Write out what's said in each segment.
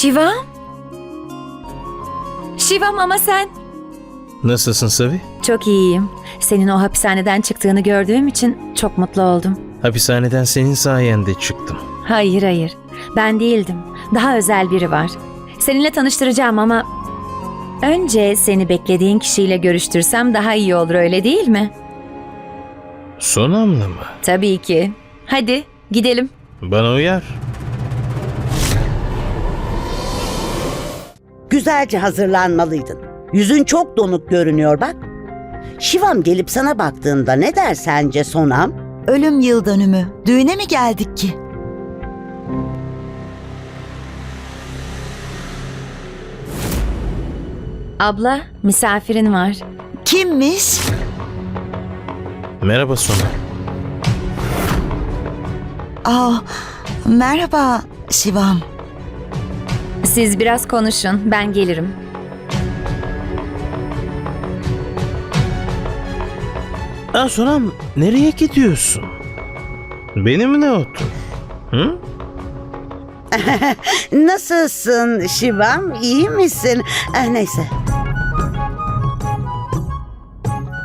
Şivam? Şivam ama sen... Nasılsın Savi? Çok iyiyim. Senin o hapishaneden çıktığını gördüğüm için çok mutlu oldum. Hapishaneden senin sayende çıktım. Hayır hayır. Ben değildim. Daha özel biri var. Seninle tanıştıracağım ama... Önce seni beklediğin kişiyle görüştürsem daha iyi olur öyle değil mi? Son anlamı. Tabii ki. Hadi gidelim. Bana uyar. Güzelce hazırlanmalıydın. Yüzün çok donuk görünüyor bak. Şivam gelip sana baktığında ne der sence Sonam? Ölüm yıl dönümü. Düğüne mi geldik ki? Abla misafirin var. Kimmiş? Merhaba Sona. Aa, merhaba Şivam. Siz biraz konuşun ben gelirim. Aa Sonam nereye gidiyorsun? Benimle otur. Hı? Nasılsın Şivam? İyi misin? Eh, neyse.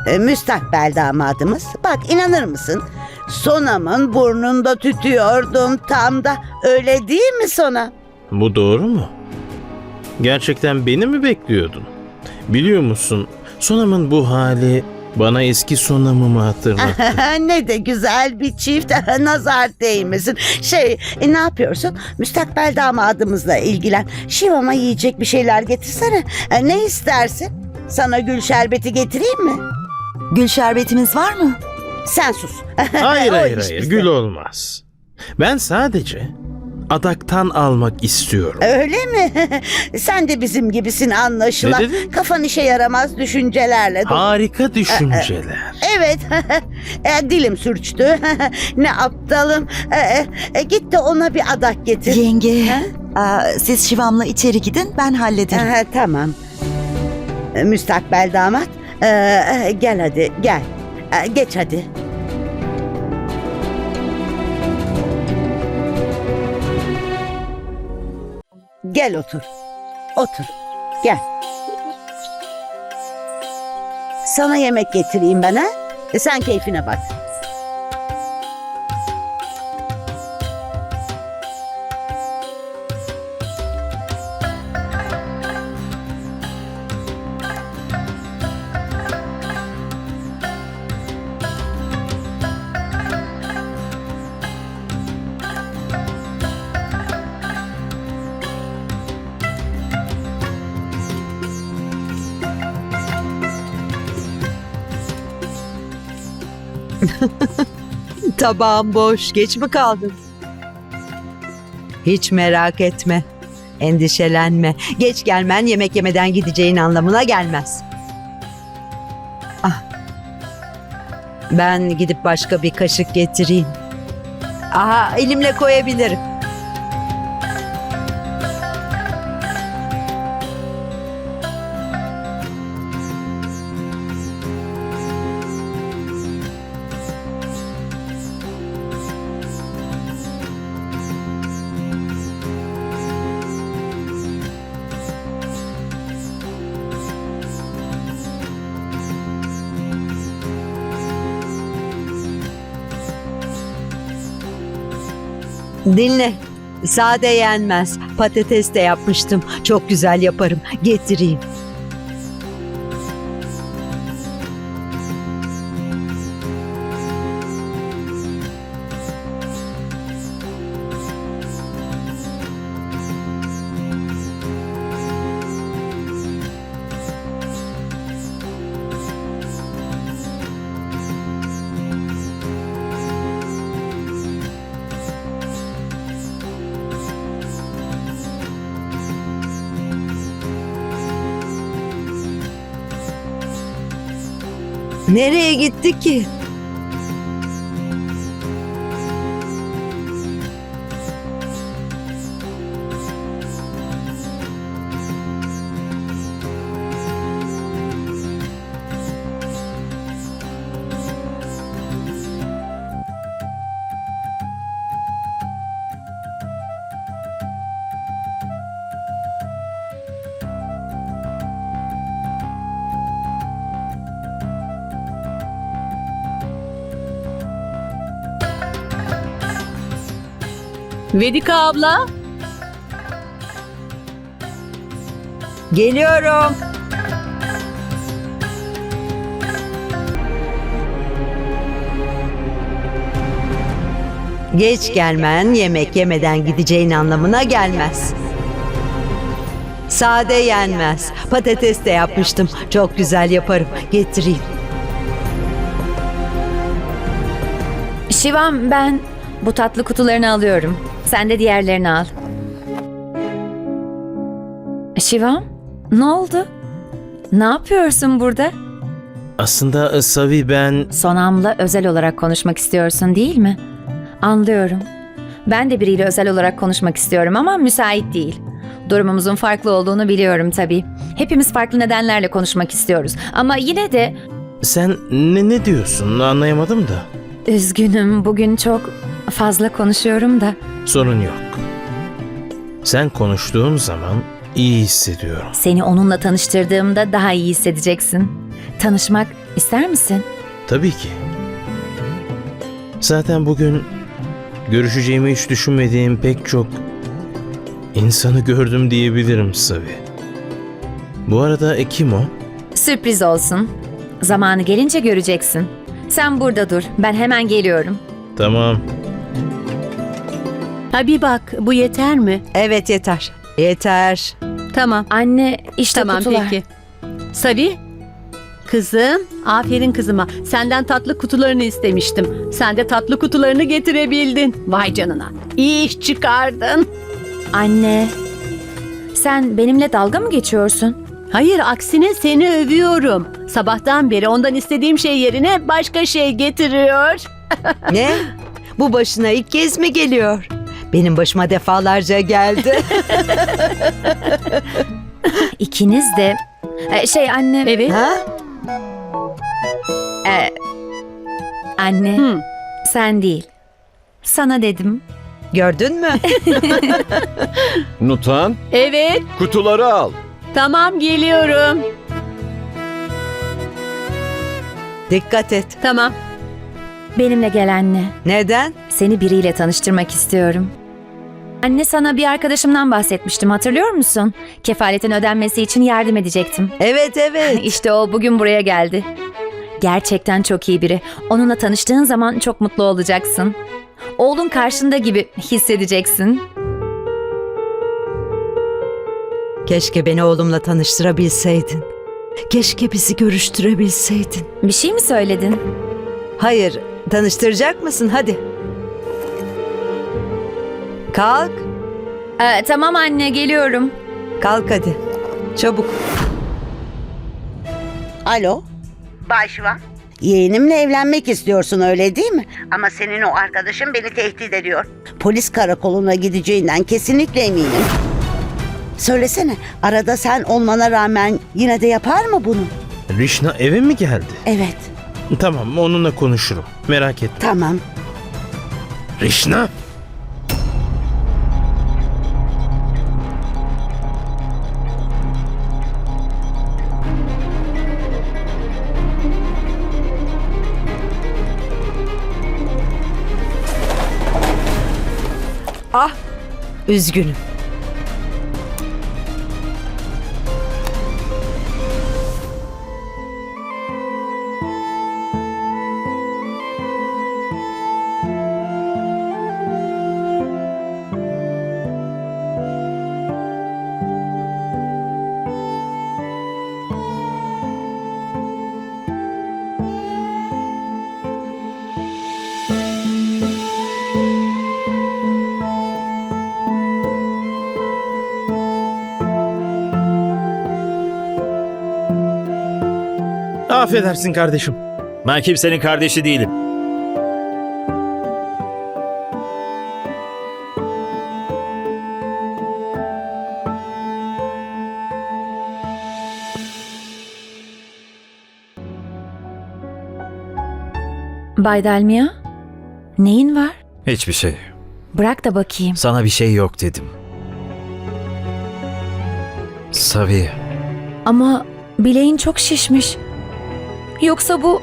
E, müstakbel damadımız. Bak inanır mısın? Sonam'ın burnunda tütüyordum tam da. Öyle değil mi Sonam? Bu doğru mu? Gerçekten beni mi bekliyordun? Biliyor musun Sonam'ın bu hali bana eski Sonam'ımı hatırlattı. ne de güzel bir çift. Nazar değmesin. Şey e, ne yapıyorsun? Müstakbel damadımızla ilgilen. Şivam'a yiyecek bir şeyler getirsene. E, ne istersin? Sana gül şerbeti getireyim mi? Gül şerbetimiz var mı? Sen sus. hayır O hayır iş hayır bizde. gül olmaz. Ben sadece adaktan almak istiyorum. Öyle mi? Sen de bizim gibisin anlaşılan. Ne dedin? Kafan işe yaramaz düşüncelerle dolu. Harika düşünceler. Evet. E, Dilim sürçtü. ne aptalım. E, e, e, Git de ona bir adak getir. Yenge, Ha? aa, siz Şivam'la içeri gidin ben hallederim. Aha, tamam. E, Müstakbel damat. e, e, gel hadi gel. E, geç hadi. Gel otur. Otur. Gel. Sana yemek getireyim ben. E, sen keyfine bak. Tabağım boş. Geç mi kaldın? Hiç merak etme. Endişelenme. Geç gelmen yemek yemeden gideceğin anlamına gelmez. Ah. Ben gidip başka bir kaşık getireyim. Aha elimle koyabilirim. Dinle. Sade yenmez. Patates de yapmıştım. Çok güzel yaparım. Getireyim. Nereye gitti ki? Vedika abla. Geliyorum. Geç gelmen yemek yemeden gideceğin anlamına gelmez. Sade yenmez. Patates de yapmıştım. Çok güzel yaparım. Getireyim. Şivam ben bu tatlı kutularını alıyorum. Sen de diğerlerini al. Şivam ne oldu? Ne yapıyorsun burada? Aslında e, Savi ben... Sonam'la özel olarak konuşmak istiyorsun değil mi? Anlıyorum. Ben de biriyle özel olarak konuşmak istiyorum ama müsait değil. Durumumuzun farklı olduğunu biliyorum tabii. Hepimiz farklı nedenlerle konuşmak istiyoruz. Ama yine de Sen ne, ne diyorsun anlayamadım da. üzgünüm bugün çok fazla konuşuyorum da. Sorun yok. Sen konuştuğun zaman iyi hissediyorum. Seni onunla tanıştırdığımda daha iyi hissedeceksin. Tanışmak ister misin? Tabii ki. Zaten bugün görüşeceğimi hiç düşünmediğim pek çok insanı gördüm diyebilirim Savi. Bu arada e, kim o? Sürpriz olsun. Zamanı gelince göreceksin. Sen burada dur. Ben hemen geliyorum. Tamam. Ha bir bak bu yeter mi? Evet yeter. Yeter. Tamam. Anne işte tamam kutular. peki. Sabi. Kızım, aferin kızıma. Senden tatlı kutularını istemiştim. Sen de tatlı kutularını getirebildin. Vay canına. İyi iş çıkardın. Anne. Sen benimle dalga mı geçiyorsun? Hayır, aksine seni övüyorum. Sabahtan beri ondan istediğim şey yerine başka şey getiriyor. Ne? Bu başına ilk kez mi geliyor? Benim başıma defalarca geldi. İkiniz de... Ee, şey anne... Evet. ha? Ee, anne. Hı. Sen değil. Sana dedim. Gördün mü? Nutan, Evet. kutuları al. Tamam geliyorum. Dikkat et. Tamam. Benimle gel anne. Neden? Seni biriyle tanıştırmak istiyorum. Anne sana bir arkadaşımdan bahsetmiştim hatırlıyor musun? Kefaletin ödenmesi için yardım edecektim. Evet evet. İşte o bugün buraya geldi. Gerçekten çok iyi biri. Onunla tanıştığın zaman çok mutlu olacaksın. Oğlun karşında gibi hissedeceksin. Keşke beni oğlumla tanıştırabilseydin. Keşke bizi görüştürebilseydin. Bir şey mi söyledin? Hayır, tanıştıracak mısın? Hadi. Kalk, Ee, tamam anne geliyorum. kalk hadi. Çabuk. Alo? Bay Şivan. Yeğenimle evlenmek istiyorsun öyle değil mi? Ama senin o arkadaşın beni tehdit ediyor. Polis karakoluna gideceğinden kesinlikle eminim. Söylesene arada sen olmana rağmen yine de yapar mı bunu? Rişna eve mi geldi? Evet Tamam onunla konuşurum. Merak etme. tamam. Rişna! Üzgünüm. Affedersin kardeşim. Ben kimsenin kardeşi değilim. Bay Delmia, neyin var? Hiçbir şey. Bırak da bakayım. Sana bir şey yok dedim. Savi. Ama bileğin çok şişmiş. Yoksa bu...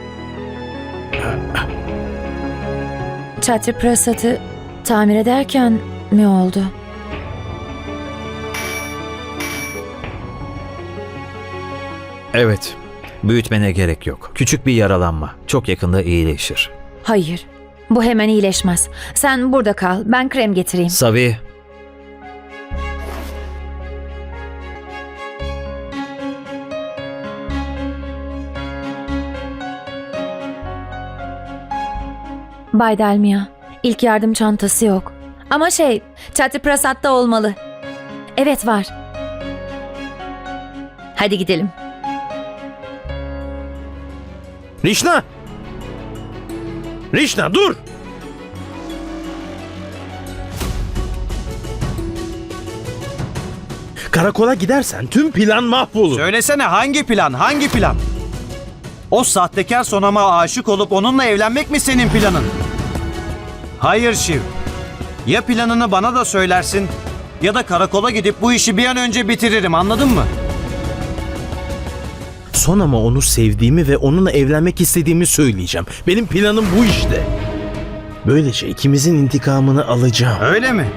Çatri Prasat'ı tamir ederken mi oldu? Evet. Büyütmene gerek yok. Küçük bir yaralanma. Çok yakında iyileşir. Hayır. Bu hemen iyileşmez. Sen burada kal. Ben krem getireyim. Savi. Bay Delmia, ilk yardım çantası yok. Ama şey, Çatri Prasat'ta olmalı. Evet var. Hadi gidelim. Rişna! Rişna dur! Karakola gidersen tüm plan mahvolur. Söylesene hangi plan? Hangi plan? O sahtekar Sonam'a aşık olup onunla evlenmek mi senin planın? Hayır Şiv. Ya planını bana da söylersin ya da karakola gidip bu işi bir an önce bitiririm anladın mı? Son ama onu sevdiğimi ve onunla evlenmek istediğimi söyleyeceğim. Benim planım bu işte. Böylece ikimizin intikamını alacağım. Öyle mi?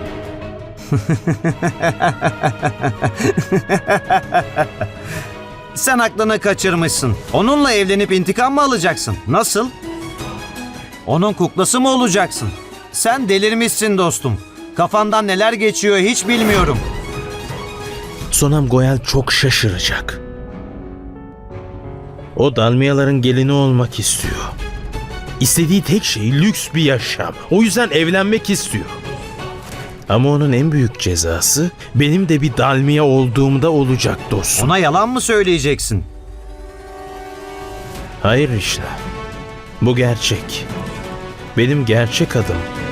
Sen aklını kaçırmışsın. Onunla evlenip intikam mı alacaksın? Nasıl? Onun kuklası mı olacaksın? Sen delirmişsin dostum. Kafandan neler geçiyor hiç bilmiyorum. Sonam Goyal çok şaşıracak. O Dalmiyaların gelini olmak istiyor. İstediği tek şey lüks bir yaşam. O yüzden evlenmek istiyor. Ama onun en büyük cezası benim de bir Dalmiya olduğumda olacak dostum. Ona yalan mı söyleyeceksin? Hayır Rişna. Bu gerçek. Benim gerçek adım.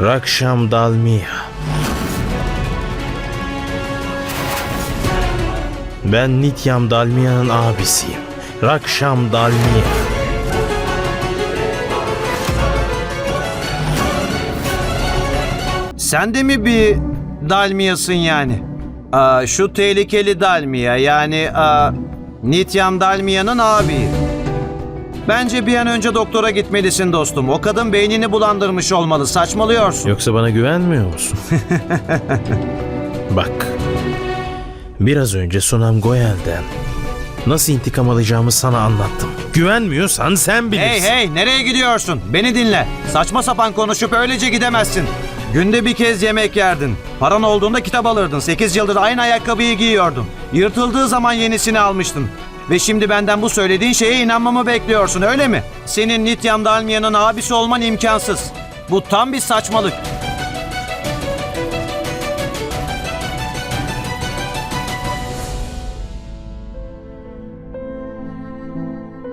Rakşam Dalmiya. Ben Nityam Dalmiya'nın abisiyim. Rakşam Dalmiya. Sen de mi bir dalmiyasın yani? Aa, şu tehlikeli dalmiya yani aa, Nityam Dalmiya'nın abi. Bence bir an önce doktora gitmelisin dostum. O kadın beynini bulandırmış olmalı. Saçmalıyorsun. Yoksa bana güvenmiyor musun? Bak. Biraz önce Sonam Goyal'den nasıl intikam alacağımı sana anlattım. Güvenmiyorsan sen bilirsin. Hey hey nereye gidiyorsun? Beni dinle. Saçma sapan konuşup öylece gidemezsin. Günde bir kez yemek yerdin. Paran olduğunda kitap alırdın. 8 yıldır aynı ayakkabıyı giyiyordun. Yırtıldığı zaman yenisini almıştın. Ve şimdi benden bu söylediğin şeye inanmamı bekliyorsun öyle mi? Senin Nityam Dalmiya'nın abisi olman imkansız. Bu tam bir saçmalık.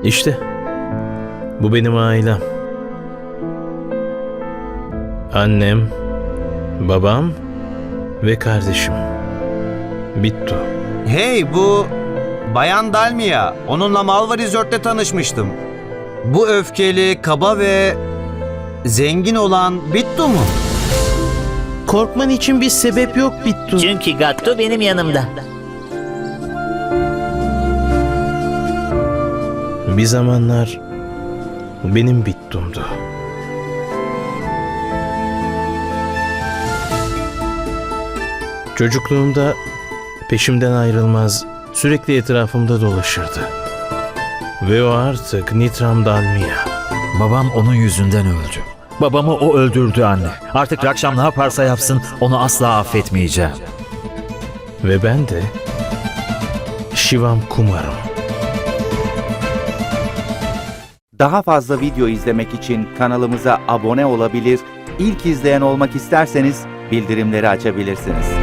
İşte bu benim ailem. Annem, babam ve kardeşim. Bittu. Hey bu Bayan Dalmia. Onunla Malva Resort'te tanışmıştım. Bu öfkeli, kaba ve zengin olan Bittu mu? Korkman için bir sebep yok Bittu. Çünkü Gattu benim yanımda. Bir zamanlar benim Bittum'du. Çocukluğumda peşimden ayrılmaz, sürekli etrafımda dolaşırdı. Ve o artık Nitram Dalmia. Babam onun yüzünden öldü. Babamı o öldürdü anne. Artık Rakşam ne yaparsa yapsın onu asla affetmeyeceğim. Ve ben de Shivam Kumar'ım. Daha fazla video izlemek için kanalımıza abone olabilir, ilk izleyen olmak isterseniz bildirimleri açabilirsiniz.